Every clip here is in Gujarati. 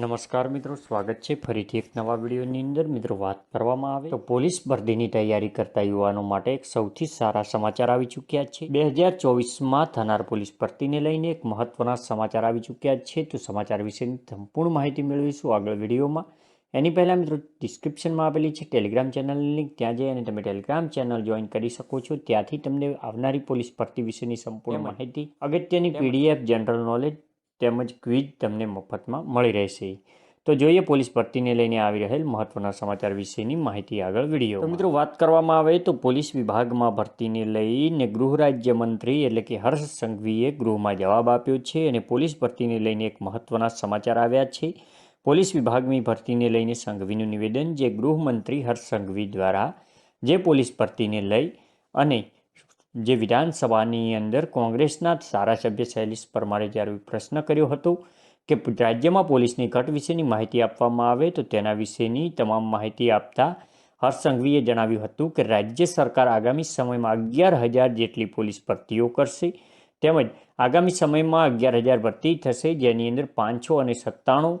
નમસ્કાર મિત્રો સ્વાગત છે ફરીથી એક નવા વિડીયોની અંદર. મિત્રો વાત કરવામાં આવે તો પોલીસ ભરતીની તૈયારી કરતા યુવાનો માટે એક સૌથી સારા સમાચાર આવી ચૂક્યા છે. બે હજાર ચોવીસમાં થનાર પોલીસ ભરતીને લઈને એક મહત્વના સમાચાર આવી ચૂક્યા છે. તો સમાચાર વિશેની સંપૂર્ણ માહિતી મેળવીશું આગળ વિડીયોમાં. એની પહેલાં મિત્રો ડિસ્ક્રિપ્શનમાં આપેલી છે ટેલિગ્રામ ચેનલની લિંક ત્યાં જઈ અને તમે ટેલિગ્રામ ચેનલ જોઈન કરી શકો છો. ત્યાંથી તમને આવનારી પોલીસ ભરતી વિશેની સંપૂર્ણ માહિતી અગત્યની પીડીએફ જનરલ નોલેજ તેમજ ક્વિઝ તમને મફતમાં મળી રહેશે. તો જોઈએ પોલીસ ભરતીને લઈને આવી રહેલ મહત્વના સમાચાર વિશેની માહિતી આગળ વીડિયો મિત્રો વાત કરવામાં આવે તો પોલીસ વિભાગમાં ભરતીને લઈને ગૃહ રાજ્યમંત્રી એટલે કે હર્ષ સંઘવીએ ગૃહમાં જવાબ આપ્યો છે અને પોલીસ ભરતીને લઈને એક મહત્વના સમાચાર આવ્યા છે. પોલીસ વિભાગની ભરતીને લઈને સંઘવીનું નિવેદન, જે ગૃહમંત્રી હર્ષ સંઘવી દ્વારા જે પોલીસ ભરતીને લઈ અને જે વિધાનસભાની અંદર કોંગ્રેસના ધારાસભ્ય શૈલેષ પરમારે જ્યારે પ્રશ્ન કર્યો હતો કે રાજ્યમાં પોલીસની ઘટ વિશેની માહિતી આપવામાં આવે, તો તેના વિશેની તમામ માહિતી આપતા હર્ષ જણાવ્યું હતું કે રાજ્ય સરકાર આગામી સમયમાં અગિયાર હજાર જેટલી પોલીસ ભરતીઓ કરશે તેમજ આગામી સમયમાં અગિયાર હજાર ભરતી થશે, જેની અંદર પાંચસો અને સત્તાણું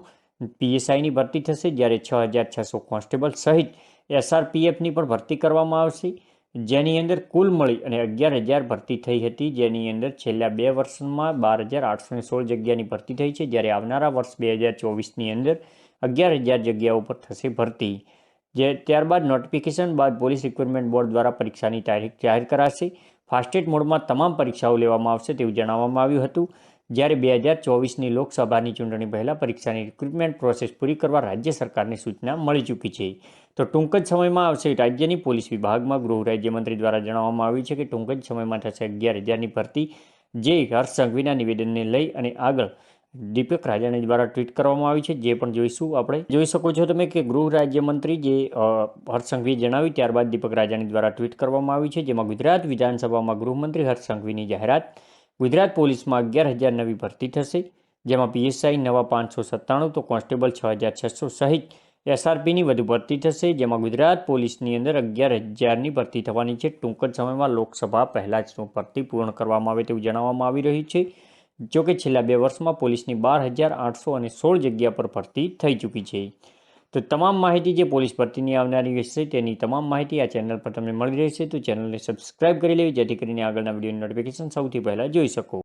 પીએસઆઈની ભરતી થશે, જ્યારે છ હજાર છસો કોન્સ્ટેબલ સહિત એસઆરપીએફની પણ ભરતી કરવામાં આવશે. જેની અંદર કુલ મળી અને અગિયાર હજાર ભરતી થઈ હતી. જેની અંદર છેલ્લા બે વર્ષમાં બાર હજાર આઠસો સોળ જગ્યાની ભરતી થઈ છે. જ્યારે આવનારા વર્ષ બે હજાર ચોવીસની અંદર અગિયાર હજાર જગ્યાઓ પર થશે ભરતી. જે ત્યારબાદ નોટિફિકેશન બાદ પોલીસ રિક્રુટમેન્ટ બોર્ડ દ્વારા પરીક્ષાની તારીખ જાહેર કરાશે. ફાસ્ટેટ મોડમાં તમામ પરીક્ષાઓ લેવામાં આવશે તેવું જણાવવામાં આવ્યું હતું. જ્યારે બે હજાર ચોવીસની લોકસભાની ચૂંટણી પહેલાં પરીક્ષાની રિક્રુટમેન્ટ પ્રોસેસ પૂરી કરવા રાજ્ય સરકારની સૂચના મળી ચૂકી છે. તો ટૂંક જ સમયમાં આવશે રાજ્યની પોલીસ વિભાગમાં ગૃહ રાજ્યમંત્રી દ્વારા જણાવવામાં આવ્યું છે કે ટૂંક જ સમયમાં થશે અગિયાર હજારની ભરતી, જે હર્ષ સંઘવીના નિવેદનને લઈ અને આગળ દીપક રાજાણી દ્વારા ટ્વીટ કરવામાં આવી છે. જે પણ જોઈશું આપણે. જોઈ શકો છો તમે કે ગૃહ રાજ્યમંત્રી જે હર્ષ સંઘવીએ જણાવ્યું ત્યારબાદ દીપક રાજાણી દ્વારા ટ્વીટ કરવામાં આવી છે, જેમાં ગુજરાત વિધાનસભામાં ગૃહમંત્રી હર્ષ સંઘવીની જાહેરાત ગુજરાત પોલીસમાં અગિયાર હજાર નવી ભરતી થશે, જેમાં પીએસઆઈ નવા પાંચસો સત્તાણું, તો કોન્સ્ટેબલ છ હજાર છસો સહિત એસઆરપીની વધુ ભરતી થશે, જેમાં ગુજરાત પોલીસની અંદર અગિયાર હજારની ભરતી થવાની છે. ટૂંક જ સમયમાં લોકસભા પહેલાં જ ભરતી પૂર્ણ કરવામાં આવે તેવું જણાવવામાં આવી રહ્યું છે. જોકે છેલ્લા બે વર્ષમાં પોલીસની બાર હજાર આઠસો અને સોળ જગ્યા પર ભરતી થઈ ચૂકી છે. તો તમામ માહિતી જે પોલીસ ભરતીની આવનારી હશે તેની તમામ માહિતી આ ચેનલ પર તમને મળી રહેશે. તો ચેનલને સબસ્ક્રાઇબ કરી લેવી, જેથી કરીને આગળના વિડીયોની નોટિફિકેશન સૌથી પહેલાં જોઈ શકો.